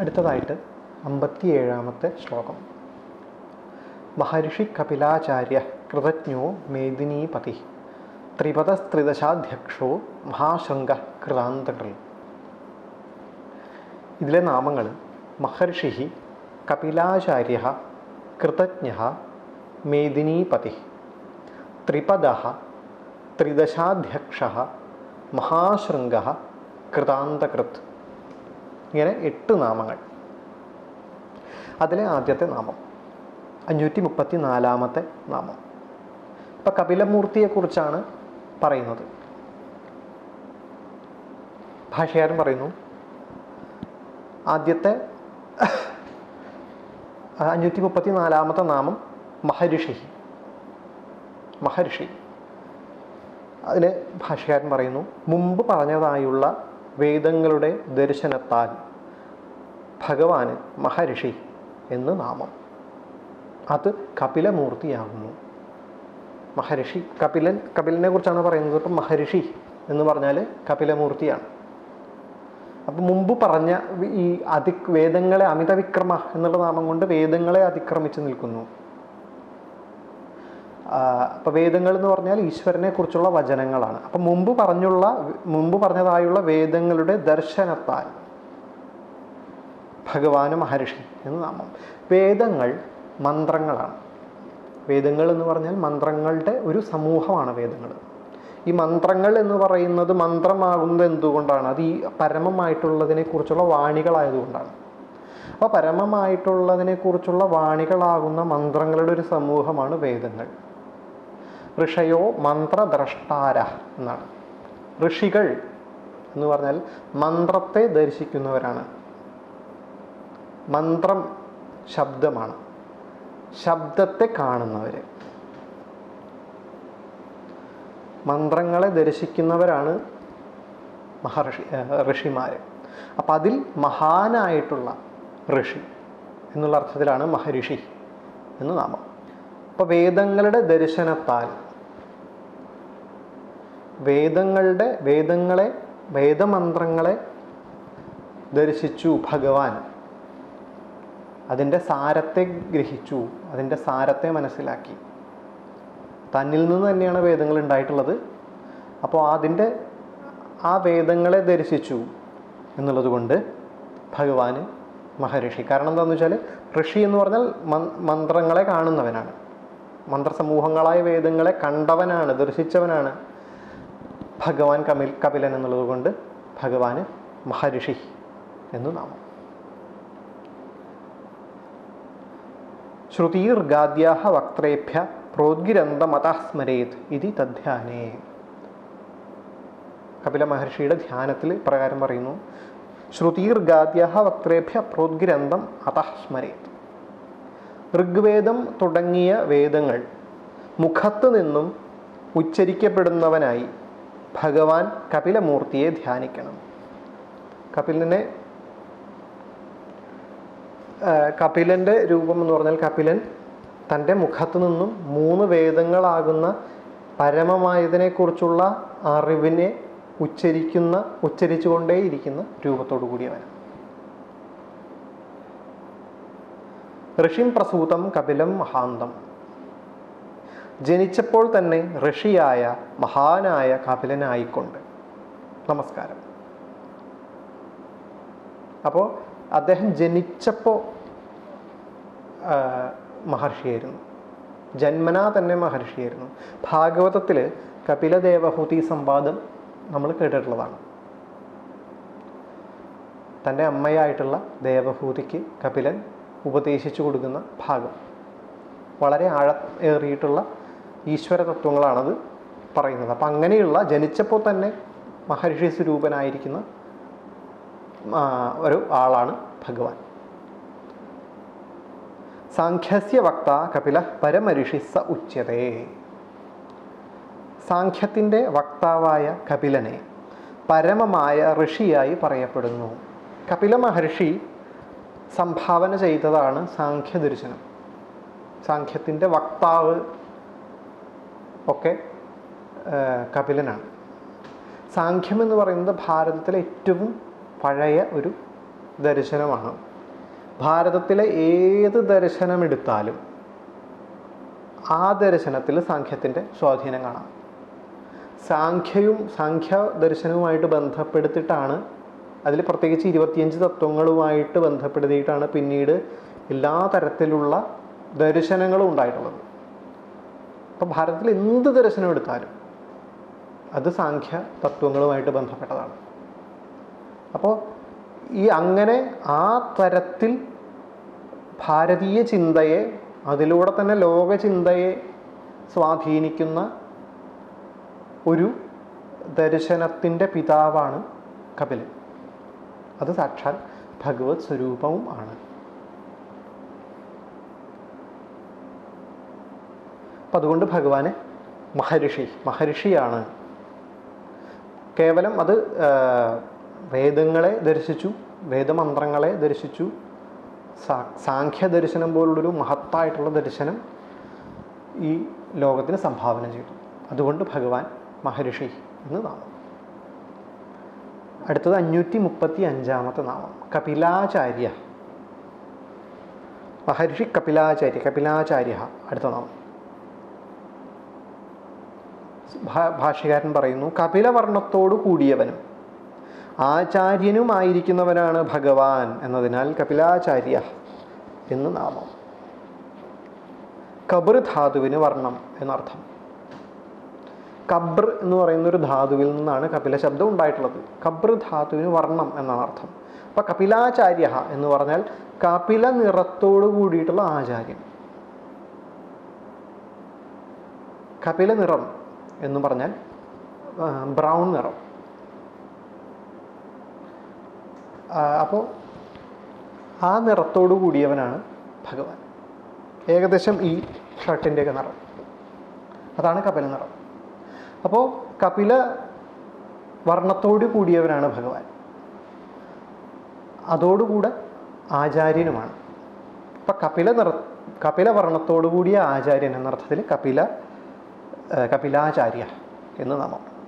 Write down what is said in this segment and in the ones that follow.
അടുത്തതായിട്ട് അമ്പത്തിയേഴാമത്തെ ശ്ലോകം. മഹർഷി കപിലാചാര്യ കൃതജ്ഞോ മേദിനീപതി ത്രിപദസ്ത്രിദശാധ്യക്ഷോ മഹാശൃംഗ കൃതാന്തകൾ. ഇതിലെ നാമങ്ങൾ മഹർഷി കപിലാചാര്യ കൃതജ്ഞ മേദിനീപതി ത്രിപദ ത്രിദശാധ്യക്ഷ മഹാശൃംഗ കൃതാന്തകൃത്. ഇങ്ങനെ എട്ട് നാമങ്ങൾ. അതിലെ ആദ്യത്തെ നാമം അഞ്ഞൂറ്റി മുപ്പത്തി നാലാമത്തെ നാമം. ഇപ്പം കപിലമൂർത്തിയെക്കുറിച്ചാണ് പറയുന്നത്. ഭാഷകാരൻ പറയുന്നു ആദ്യത്തെ അഞ്ഞൂറ്റി മുപ്പത്തി നാലാമത്തെ നാമം മഹർഷി മഹർഷി അതിൽ ഭാഷകാരൻ പറയുന്നു മുമ്പ് പറഞ്ഞതായുള്ള വേദങ്ങളുടെ ദർശനത്താൽ ഭഗവാന് മഹർഷി എന്ന് നാമം. അത് കപിലമൂർത്തിയാകുന്നു. മഹർഷി കപിലൻ കപിലിനെ കുറിച്ചാണ് പറയുന്നത്. ഇപ്പം മഹർഷി എന്ന് പറഞ്ഞാൽ കപിലമൂർത്തിയാണ്. അപ്പം മുമ്പ് പറഞ്ഞ ഈ അതി വേദങ്ങളെ അമിത വിക്രമ എന്നുള്ള നാമം കൊണ്ട് വേദങ്ങളെ അതിക്രമിച്ച് നിൽക്കുന്നു. അപ്പം വേദങ്ങൾ എന്ന് പറഞ്ഞാൽ ഈശ്വരനെ കുറിച്ചുള്ള വചനങ്ങളാണ്. അപ്പം മുമ്പ് പറഞ്ഞുള്ള മുമ്പ് പറഞ്ഞതായുള്ള വേദങ്ങളുടെ ദർശനത്താൽ ഭഗവാന് മഹർഷി എന്ന് നാമം. വേദങ്ങൾ മന്ത്രങ്ങളാണ്. വേദങ്ങൾ എന്ന് പറഞ്ഞാൽ മന്ത്രങ്ങളുടെ ഒരു സമൂഹമാണ് വേദങ്ങൾ. ഈ മന്ത്രങ്ങൾ എന്ന് പറയുന്നത് മന്ത്രമാകുന്നത് എന്തുകൊണ്ടാണ്? അത് ഈ പരമമായിട്ടുള്ളതിനെ കുറിച്ചുള്ള വാണികളായതുകൊണ്ടാണ്. അപ്പോൾ പരമമായിട്ടുള്ളതിനെ കുറിച്ചുള്ള വാണികളാകുന്ന മന്ത്രങ്ങളുടെ ഒരു സമൂഹമാണ് വേദങ്ങൾ. ഋഷയോ മന്ത്രദ്രഷ്ടാര എന്നാണ്. ഋഷികൾ എന്ന് പറഞ്ഞാൽ മന്ത്രത്തെ ദർശിക്കുന്നവരാണ്. മന്ത്രം ശബ്ദമാണ്. ശബ്ദത്തെ കാണുന്നവർ മന്ത്രങ്ങളെ ദർശിക്കുന്നവരാണ് മഹർഷി ഋഷിമാർ അപ്പം അതിൽ മഹാനായിട്ടുള്ള ഋഷി എന്നുള്ള അർത്ഥത്തിലാണ് മഹർഷി എന്ന് നാമം. അപ്പോൾ വേദങ്ങളുടെ ദർശനത്താൽ വേദങ്ങളുടെ വേദങ്ങളെ വേദമന്ത്രങ്ങളെ ദർശിച്ചു ഭഗവാൻ. അതിന്റെ സാരത്തെ ഗ്രഹിച്ചു അതിന്റെ സാരത്തെ മനസ്സിലാക്കി. തന്നിൽ നിന്ന് തന്നെയാണ് വേദങ്ങൾ ഉണ്ടായിട്ടുള്ളത്. അപ്പോൾ അതിന്റെ ആ വേദങ്ങളെ ദർശിച്ചു എന്നുള്ളത് കൊണ്ട് ഭഗവാന് മഹർഷി. കാരണം എന്താണെന്ന് വെച്ചാൽ ഋഷി എന്ന് പറഞ്ഞാൽ മന്ത്രങ്ങളെ കാണുന്നവനാണ്. മന്ത്രസമൂഹങ്ങളായ വേദങ്ങളെ കണ്ടവനാണ് ദർശിച്ചവനാണ്. ഭഗവാൻ കമിൽ കപിലൻ എന്നുള്ളത് കൊണ്ട് ഭഗവാന് മഹർഷി എന്നു നാമം. ശ്രുതിർഗാദ്യാ വക്ത്രേഭ്യ പ്രോദ്ഗിരന്തമത സ്മരേത് ഇതി തദ്ധ്യാനേ. കപില മഹർഷിയുടെ ധ്യാനത്തിൽ പ്രകാരം പറയുന്നു ശ്രുതിർഗാദ്യ വക്ത്രേഭ്യ പ്രോദ്ഗിരന്തം അത ഋഗ്വേദം തുടങ്ങിയ വേദങ്ങൾ മുഖത്ത് നിന്നും ഉച്ചരിക്കപ്പെടുന്നവനായി ഭഗവാൻ കപിലമൂർത്തിയെ ധ്യാനിക്കണം. കപിലിനെ കപിലന്റെ രൂപം എന്ന് പറഞ്ഞാൽ കപിലൻ തന്റെ മുഖത്ത് നിന്നും മൂന്ന് വേദങ്ങളാകുന്ന പരമമായതിനെക്കുറിച്ചുള്ള അറിവിനെ ഉച്ചരിക്കുന്ന ഉച്ചരിച്ചുകൊണ്ടേയിരിക്കുന്ന രൂപത്തോടു കൂടിയവൻ. ഋഷിം പ്രസൂതം കപിലം മഹാന്തം. ജനിച്ചപ്പോൾ തന്നെ ഋഷിയായ മഹാനായ കപിലനായിക്കൊണ്ട്. നമസ്കാരം. അപ്പോൾ അദ്ദേഹം ജനിച്ചപ്പോൾ മഹർഷിയായിരുന്നു. ജന്മനാ തന്നെ മഹർഷിയായിരുന്നു. ഭാഗവതത്തിൽ കപിലദേവഹൂതി സംവാദം നമ്മൾ കേട്ടിട്ടുള്ളതാണ്. തന്റെ അമ്മയായിട്ടുള്ള ദേവഭൂതിക്ക് കപിലൻ ഉപദേശിച്ചു കൊടുക്കുന്ന ഭാഗം. വളരെ ആഴ ഏറിയിട്ടുള്ള ഈശ്വര തത്വങ്ങളാണത് പറയുന്നത്. അപ്പം അങ്ങനെയുള്ള ജനിച്ചപ്പോൾ തന്നെ മഹർഷി സ്വരൂപനായിരിക്കുന്ന ഒരു ആളാണ് ഭഗവാൻ. സാഖ്യസ്യ വക്ത കപില പരമഋഷി സ ഉച്ചതേ സാഖ്യത്തിന്റെ വക്താവായ കപിലനെ പരമമായ ഋഷിയായി പറയപ്പെടുന്നു. കപില മഹർഷി സംഭാവന ചെയ്തതാണ് സാഖ്യദർശനം. സാഖ്യത്തിന്റെ വക്താവ് ഒക്കെ കപിലനാണ്. സാഖ്യം എന്ന് പറയുന്നത് ഭാരതത്തിലെ ഏറ്റവും പഴയ ഒരു ദർശനമാണ്. ഭാരതത്തിലെ ഏത് ദർശനമെടുത്താലും ആ ദർശനത്തിൽ സാഖ്യത്തിന്റെ സ്വാധീനം കാണാം. സാഖ്യയും സാഖ്യ ദർശനവുമായിട്ട് ബന്ധപ്പെടുത്തിയിട്ടാണ് അതിൽ പ്രത്യേകിച്ച് ഇരുപത്തിയഞ്ച് തത്വങ്ങളുമായിട്ട് ബന്ധപ്പെടുത്തിയിട്ടാണ് പിന്നീട് എല്ലാ തരത്തിലുള്ള ദർശനങ്ങളും ഉണ്ടായിട്ടുള്ളത്. അപ്പോൾ ഭാരതത്തിൽ എന്ത് ദർശനം എടുത്താലും അത് സാഖ്യ തത്വങ്ങളുമായിട്ട് ബന്ധപ്പെട്ടതാണ്. അപ്പോൾ ഈ അങ്ങനെ ആ തരത്തിൽ ഭാരതീയ ചിന്തയെ അതിലൂടെ തന്നെ ലോക ചിന്തയെ സ്വാധീനിക്കുന്ന ഒരു ദർശനത്തിന്റെ പിതാവാണ് കപിലൻ. അത് സാക്ഷാൽ ഭഗവത് സ്വരൂപവും ആണ്. അപ്പം അതുകൊണ്ട് ഭഗവാൻ മഹർഷി മഹർഷിയാണ്. കേവലം അത് വേദങ്ങളെ ദർശിച്ചു വേദമന്ത്രങ്ങളെ ദർശിച്ചു സാഖ്യ ദർശനം പോലുള്ളൊരു മഹത്തായിട്ടുള്ള ദർശനം ഈ ലോകത്തിന് സംഭാവന ചെയ്തു. അതുകൊണ്ട് ഭഗവാൻ മഹർഷി എന്ന് നാമം. അടുത്തത് അഞ്ഞൂറ്റി മുപ്പത്തി അഞ്ചാമത്തെ നാമം കപിലാചാര്യ. മഹർഷി കപിലാചാര്യ കപിലാചാര്യ അടുത്ത നാമം. ഭാഷ്യകാരൻ പറയുന്നു കപിലവർണത്തോടു കൂടിയവനും ആചാര്യനുമായിരിക്കുന്നവനാണ് ഭഗവാൻ എന്നതിനാൽ കപിലാചാര്യ എന്ന് നാമം. കബർ ധാതുവിന് വർണം എന്നർത്ഥം. കബ്ർ എന്ന് പറയുന്ന ഒരു ധാതുവിൽ നിന്നാണ് കപില ശബ്ദം ഉണ്ടായിട്ടുള്ളത്. കബ്ർ ധാതുവിന് വർണം എന്നാണ് അർത്ഥം. അപ്പൊ കപിലാചാര്യ എന്ന് പറഞ്ഞാൽ കപില നിറത്തോട് കൂടിയിട്ടുള്ള ആചാര്യൻ. കപില നിറം എന്ന് പറഞ്ഞാൽ ബ്രൗൺ നിറം. അപ്പോൾ ആ നിറത്തോടു കൂടിയവനാണ് ഭഗവാൻ. ഏകദേശം ഈ ഷർട്ടിന്റെയൊക്കെ നിറം. അതാണ് കപില നിറം. അപ്പോൾ കപില വർണത്തോട് കൂടിയവനാണ് ഭഗവാൻ. അതോടുകൂടെ ആചാര്യനുമാണ്. അപ്പം കപില നിറ കപില വർണത്തോടു കൂടിയ ആചാര്യൻ എന്നർത്ഥത്തിൽ കപില കപിലാചാര്യ എന്ന് നാമം.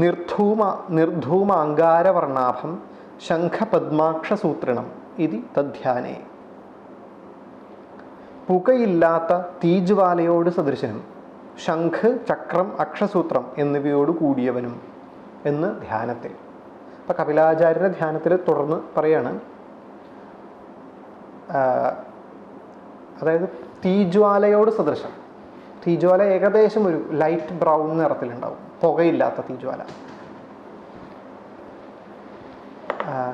നിർധൂമ നിർധൂമാങ്കാരവർണാഭം ശംഖപദ്മാക്ഷസൂത്രണം ഇതി തദ്ധ്യാനേ. പുകയില്ലാത്ത തീജ്വാലയോട് സദൃശനും ശംഖ് ചക്രം അക്ഷസൂത്രം എന്നിവയോട് കൂടിയവനും എന്ന് ധ്യാനത്തിൽ. അപ്പം കപിലാചാര്യരുടെ ധ്യാനത്തിൽ തുടർന്ന് പറയാണ് അതായത് തീജ്വാലയോട് സദൃശം. തീജ്വാല ഏകദേശം ഒരു ലൈറ്റ് ബ്രൗൺ നിറത്തിലുണ്ടാവും. പുകയില്ലാത്ത തീജ്വാല.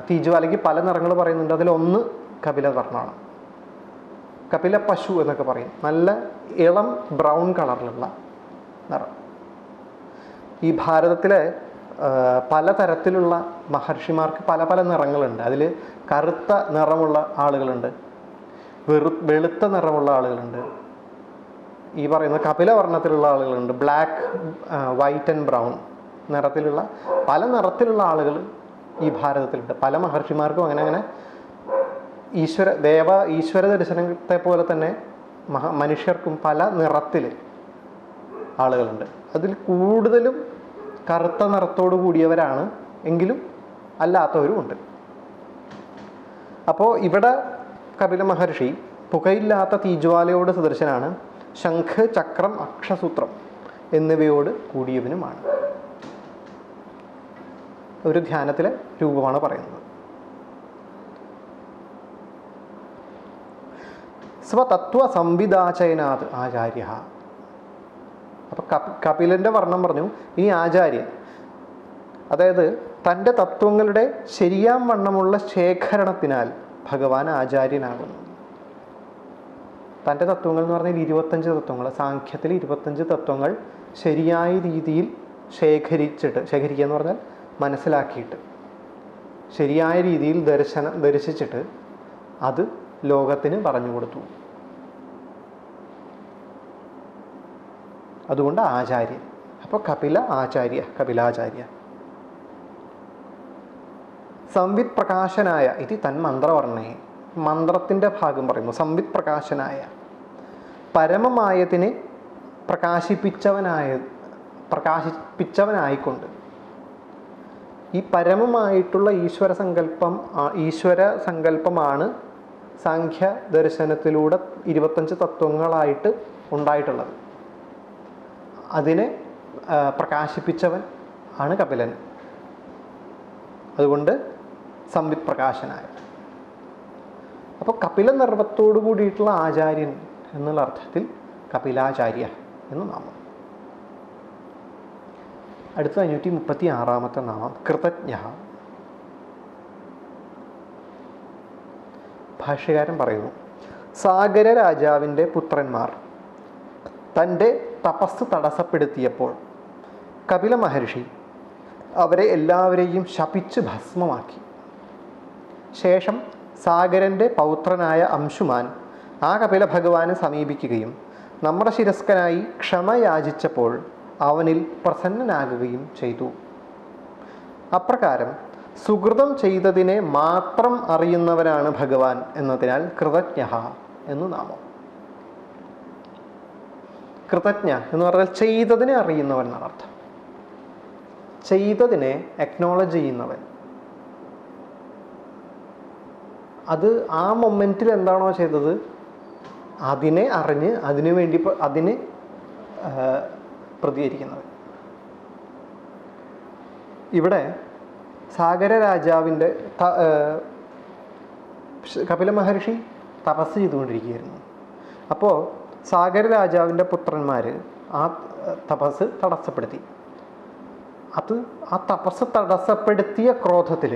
തീജ്വാലയ്ക്ക് പല നിറങ്ങൾ പറയുന്നുണ്ട്. അതിലൊന്ന് കപില വർണമാണ് കപില പശു എന്നൊക്കെ പറയും. നല്ല ഇളം ബ്രൗൺ കളറിലുള്ള നിറം. ഈ ഭാരതത്തിലെ പലതരത്തിലുള്ള മഹർഷിമാർക്ക് പല പല നിറങ്ങളുണ്ട്. അതിൽ കറുത്ത നിറമുള്ള ആളുകളുണ്ട്. വെറു വെളുത്ത നിറമുള്ള ആളുകളുണ്ട്. ഈ പറയുന്ന കപിലവർണത്തിലുള്ള ആളുകളുണ്ട്. ബ്ലാക്ക് വൈറ്റ് ആൻഡ് ബ്രൗൺ നിറത്തിലുള്ള പല നിറത്തിലുള്ള ആളുകൾ ഈ ഭാരതത്തിലുണ്ട്. പല മഹർഷിമാർക്കും അങ്ങനെ അങ്ങനെ ഈശ്വര ദേവ ഈശ്വര ദർശനത്തെ പോലെ തന്നെ മഹ മനുഷ്യർക്കും പല നിറത്തിൽ ആളുകളുണ്ട്. അതിൽ കൂടുതലും കറുത്ത നിറത്തോടു കൂടിയവരാണ്. എങ്കിലും അല്ലാത്തവരും ഉണ്ട്. അപ്പോൾ ഇവിടെ കപില മഹർഷി പുകയില്ലാത്ത തീജ്വാലയോട് സദൃശനാണ് ശംഖ് ചക്രം അക്ഷസൂത്രം എന്നിവയോട് കൂടിയവനുമാണ്. ഒരു ധ്യാനത്തിലെ രൂപമാണ് പറയുന്നത്. സ്വതത്വ സംവിധാചയനാഥ് ആചാര്യ. അപ്പൊ കപ് കപിലന്റെ വർണം പറഞ്ഞു ഇനി ആചാര്യൻ അതായത് തന്റെ തത്വങ്ങളുടെ ശരിയാം വണ്ണമുള്ള ശേഖരണത്തിനാൽ ഭഗവാൻ ആചാര്യനാകുന്നു. തന്റെ തത്വങ്ങൾ എന്ന് പറഞ്ഞാൽ ഇരുപത്തഞ്ച് തത്വങ്ങൾ സാഖ്യത്തിൽ ഇരുപത്തഞ്ച് തത്വങ്ങൾ ശരിയായ രീതിയിൽ ശേഖരിച്ചിട്ട് ശേഖരിക്കുക എന്ന് പറഞ്ഞാൽ മനസ്സിലാക്കിയിട്ട് ശരിയായ രീതിയിൽ ദർശനം ദർശിച്ചിട്ട് അത് ലോകത്തിന് പറഞ്ഞു കൊടുത്തു. അതുകൊണ്ട് ആചാര്യൻ. അപ്പോൾ കപില ആചാര്യ കപിലാചാര്യ. സംവിത് പ്രകാശനായ ഇത് തന്മന്ത്രവർണയെ മന്ത്രത്തിന്റെ ഭാഗം പറയുന്നു സംവിത് പ്രകാശനായ പരമമായതിനെ പ്രകാശിപ്പിച്ചവനായ പ്രകാശിപ്പിച്ചവനായിക്കൊണ്ട്. ഈ പരമമായിട്ടുള്ള ഈശ്വര സങ്കല്പം ഈശ്വര സങ്കല്പമാണ് സാഖ്യ ദർശനത്തിലൂടെ ഇരുപത്തഞ്ച് തത്വങ്ങളായിട്ട് ഉണ്ടായിട്ടുള്ളത്. അതിനെ പ്രകാശിപ്പിച്ചവൻ ആണ് കപിലൻ. അതുകൊണ്ട് സംവിത് പ്രകാശനായിട്ട് അപ്പോൾ കപില നിർവത്തോടു കൂടിയിട്ടുള്ള ആചാര്യൻ എന്നുള്ള അർത്ഥത്തിൽ കപിലാചാര്യ എന്ന് നാമം. അടുത്ത അഞ്ഞൂറ്റി മുപ്പത്തി ആറാമത്തെ നാമം കൃതജ്ഞ. ഭാഷ്യകാരൻ പറയുന്നു സാഗര രാജാവിന്റെ പുത്രന്മാർ തന്റെ തപസ് തടസ്സപ്പെടുത്തിയപ്പോൾ കപില മഹർഷി അവരെ എല്ലാവരെയും ശപിച്ച് ഭസ്മമാക്കി. ശേഷം സാഗരന്റെ പൗത്രനായ അംശുമാൻ ആ കപില ഭഗവാനെ സമീപിക്കുകയും നമ്മുടെ ശിരസ്കനായി ക്ഷമ യാചിച്ചപ്പോൾ അവനിൽ പ്രസന്നനാകുകയും ചെയ്തു. അപ്രകാരം സുഹൃതം ചെയ്തതിനെ മാത്രം അറിയുന്നവനാണ് ഭഗവാൻ എന്നതിനാൽ കൃതജ്ഞ എന്ന് നാമം. കൃതജ്ഞ എന്ന് പറഞ്ഞാൽ ചെയ്തതിനെ അറിയുന്നവൻ എന്നാണ് അർത്ഥം. ചെയ്തതിനെ അക്നോളജ് ചെയ്യുന്നവൻ. അത് ആ മൊമെന്റിൽ എന്താണോ ചെയ്തത്? അതിനെ അറിഞ്ഞ് അതിനു വേണ്ടി അതിന് പ്രതികരിക്കുന്നത്. ഇവിടെ സാഗര രാജാവിന്റെ കപില മഹർഷി തപസ് ചെയ്തുകൊണ്ടിരിക്കുകയായിരുന്നു. അപ്പോൾ സാഗര രാജാവിന്റെ പുത്രന്മാർ ആ തപസ് തടസ്സപ്പെടുത്തി. അത് ആ തപസ് തടസ്സപ്പെടുത്തിയ ക്രോധത്തിൽ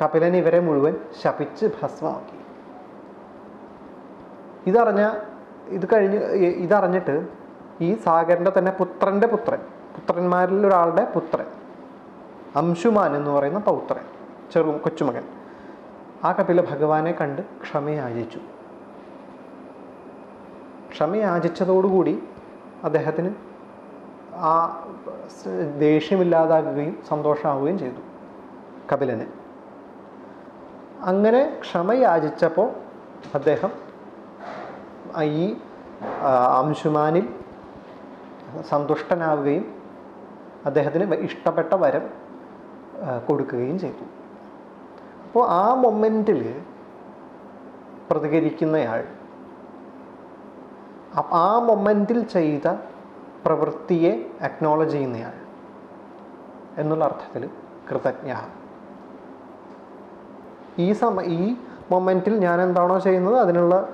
കപിലൻ ഇവരെ മുഴുവൻ ശപിച്ച് ഭസ്മമാക്കി. ഇതറിഞ്ഞ ഇത് കഴിഞ്ഞ് ഇതറിഞ്ഞിട്ട് ഈ സാഗരന്റെ തന്നെ പുത്രന്റെ പുത്രൻ പുത്രന്മാരിൽ ഒരാളുടെ പുത്രൻ അംശുമാൻ എന്ന് പറയുന്ന പൗത്രൻ ചെറു കൊച്ചുമകൻ ആ കപില ഭഗവാനെ കണ്ട് ക്ഷമയാചിച്ചു. ക്ഷമയാചിച്ചതോടുകൂടി അദ്ദേഹത്തിന് ആ ദേഷ്യമില്ലാതാകുകയും സന്തോഷമാവുകയും ചെയ്തു കപിലന്. അങ്ങനെ ക്ഷമയാചിച്ചപ്പോൾ അദ്ദേഹം ഈ അംശുമാനിൽ സന്തുഷ്ടനാവുകയും അദ്ദേഹത്തിന് ഇഷ്ടപ്പെട്ട വരം കൊടുക്കുകയും ചെയ്തു. അപ്പോൾ ആ മൊമെന്റിൽ പ്രതികരിക്കുന്നയാൾ ആ മൊമെന്റിൽ ചെയ്ത പ്രവൃത്തിയെ അക്നോളജ് ചെയ്യുന്നയാൾ എന്നുള്ള അർത്ഥത്തിൽ കൃതജ്ഞ ഈ സമ ഈ മൊമെന്റിൽ ഞാൻ എന്താണോ ചെയ്യുന്നത് അതിനുള്ള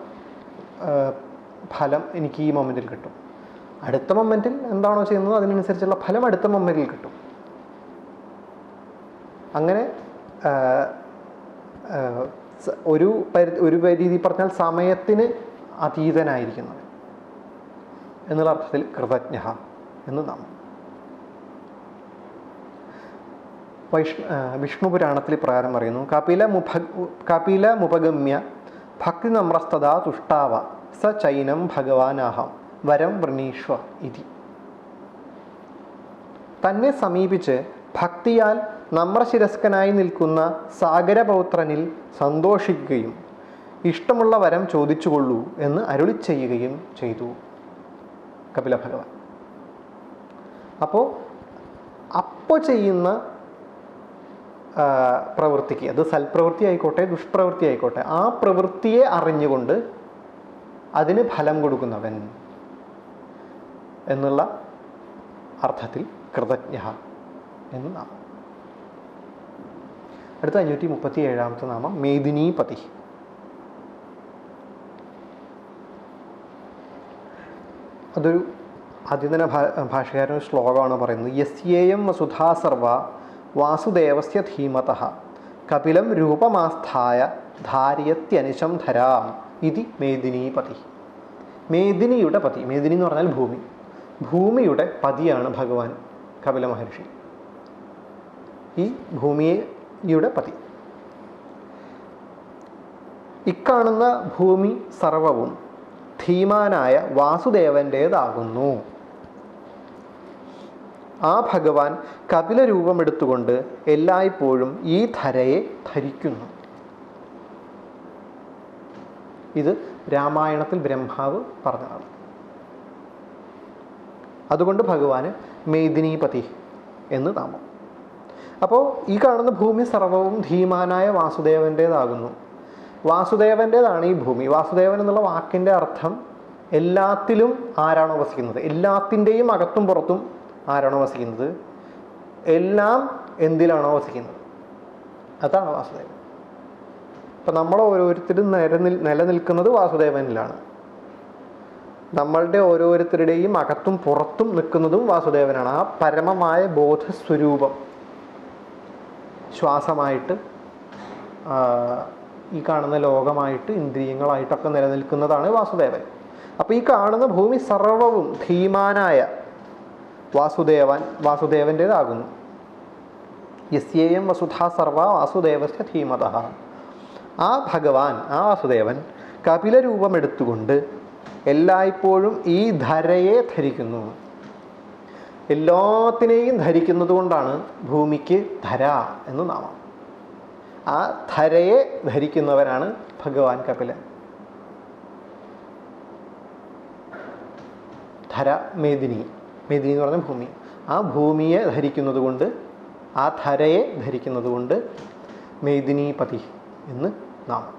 ഫലം എനിക്ക് ഈ മൊമെന്റിൽ കിട്ടും. അടുത്ത മൊമെന്റിൽ എന്താണോ ചെയ്യുന്നത് അതിനനുസരിച്ചുള്ള ഫലം അടുത്ത മൊമെന്റിൽ കിട്ടും. അങ്ങനെ ഒരു പരി ഒരു രീതി പറഞ്ഞാൽ സമയത്തിന് അതീതനായിരിക്കുന്നത്. എന്നുള്ള അർത്ഥത്തിൽ കൃതജ്ഞ എന്ന് നാം വൈഷ്ണു വിഷ്ണു പുരാണത്തിൽ ഇപ്രകാരം പറയുന്നു കപില മുഭ കപില മുപഗമ്യ ഭക്തി നമ്രസ്തത തുഷ്ടാവ സ ചൈനം ഭഗവാനാഹം വരം വൃണീഷ്വ ഇതി. തന്നെ സമീപിച്ച് ഭക്തിയാൽ നമ്രശിരസ്കനായി നിൽക്കുന്ന സാഗരപൗത്രനിൽ സന്തോഷിക്കുകയും ഇഷ്ടമുള്ള വരം ചോദിച്ചുകൊള്ളൂ എന്ന് അരുളി ചെയ്യുകയും ചെയ്തു കപില ഭഗവാൻ അപ്പോൾ അപ്പോൾ ചെയ്യുന്ന പ്രവൃത്തിക്ക്. അത് സൽപ്രവൃത്തി ആയിക്കോട്ടെ ദുഷ്പ്രവൃത്തി ആയിക്കോട്ടെ. ആ പ്രവൃത്തിയെ അറിഞ്ഞുകൊണ്ട് അതിന് ഫലം കൊടുക്കുന്നവൻ എന്നുള്ള അർത്ഥത്തിൽ കൃതജ്ഞ എന്ന് നാമം അടുത്ത അഞ്ഞൂറ്റി മുപ്പത്തി ഏഴാമത്തെ നാമം മേദിനീപതി. അതൊരു അതിഥന ഭാ ഭാഷകാരൻ ശ്ലോകമാണ് പറയുന്നത്. യസ്യേയം വസുധാ സർവ വാസുദേവസ്യ ധീമത കപിലം രൂപമാസ്ഥായ ധാര്യത്യനിശം ധരാം. ഇതി മേദിനീപതി. മേദിനിയുടെ പതി. മേദിനി എന്ന് പറഞ്ഞാൽ ഭൂമി. ഭൂമിയുടെ പതിയാണ് ഭഗവാൻ കപില മഹർഷി ഈ ഭൂമിയുടെ പതി. ഇക്കാണുന്ന ഭൂമി സർവവും ധീമാനായ വാസുദേവന്റേതാകുന്നു ആ ഭഗവാൻ കപില രൂപമെടുത്തുകൊണ്ട് എല്ലായ്പ്പോഴും ഈ ധരയെ ധരിക്കുന്നു. ഇത് രാമായണത്തിൽ ബ്രഹ്മാവ് പറഞ്ഞതാണ്. അതുകൊണ്ട് ഭഗവാന് മേദിനീപതി എന്ന് നാമം. അപ്പോൾ ഈ കാണുന്ന ഭൂമി സർവവും ധീമാനായ വാസുദേവന്റേതാകുന്നു വാസുദേവന്റേതാണ് ഈ ഭൂമി. വാസുദേവൻ എന്നുള്ള വാക്കിന്റെ അർത്ഥം എല്ലാത്തിലും ആരാണോ വസിക്കുന്നത്? എല്ലാത്തിന്റെയും അകത്തും പുറത്തും ആരാണോ വസിക്കുന്നത്? എല്ലാം എന്തിലാണോ വസിക്കുന്നത്? അതാണ് വാസുദേവൻ. അപ്പം നമ്മൾ ഓരോരുത്തരും നിലനിൽ നിലനിൽക്കുന്നത് വാസുദേവനിലാണ്. നമ്മളുടെ ഓരോരുത്തരുടെയും അകത്തും പുറത്തും നിൽക്കുന്നതും വാസുദേവനാണ്. ആ പരമമായ ബോധസ്വരൂപം ശ്വാസമായിട്ട് ഈ കാണുന്ന ലോകമായിട്ട് ഇന്ദ്രിയങ്ങളായിട്ടൊക്കെ നിലനിൽക്കുന്നതാണ് വാസുദേവൻ. അപ്പോൾ ഈ കാണുന്ന ഭൂമി സർവവും ധീമാനായ വാസുദേവൻ വാസുദേവന്റേതാകുന്നു യസ്യേയം വസുധാ സർവ വാസുദേവസ്യ ധീമത. ആ ഭഗവാൻ ആ വാസുദേവൻ കപിലരൂപം എടുത്തുകൊണ്ട് എല്ലായ്പ്പോഴും ഈ ധരയെ ധരിക്കുന്നു. എല്ലാത്തിനെയും ധരിക്കുന്നത് കൊണ്ടാണ് ഭൂമിക്ക് ധര എന്ന് നാമം. ആ ധരയെ ധരിക്കുന്നവനാണ് ഭഗവാൻ കപില ധര മേദിനി. മേദിനി എന്ന് പറഞ്ഞ ഭൂമി. ആ ഭൂമിയെ ധരിക്കുന്നത് കൊണ്ട് ആ ധരയെ ധരിക്കുന്നത് കൊണ്ട് മേദിനീപതി എന്ന് നാമം.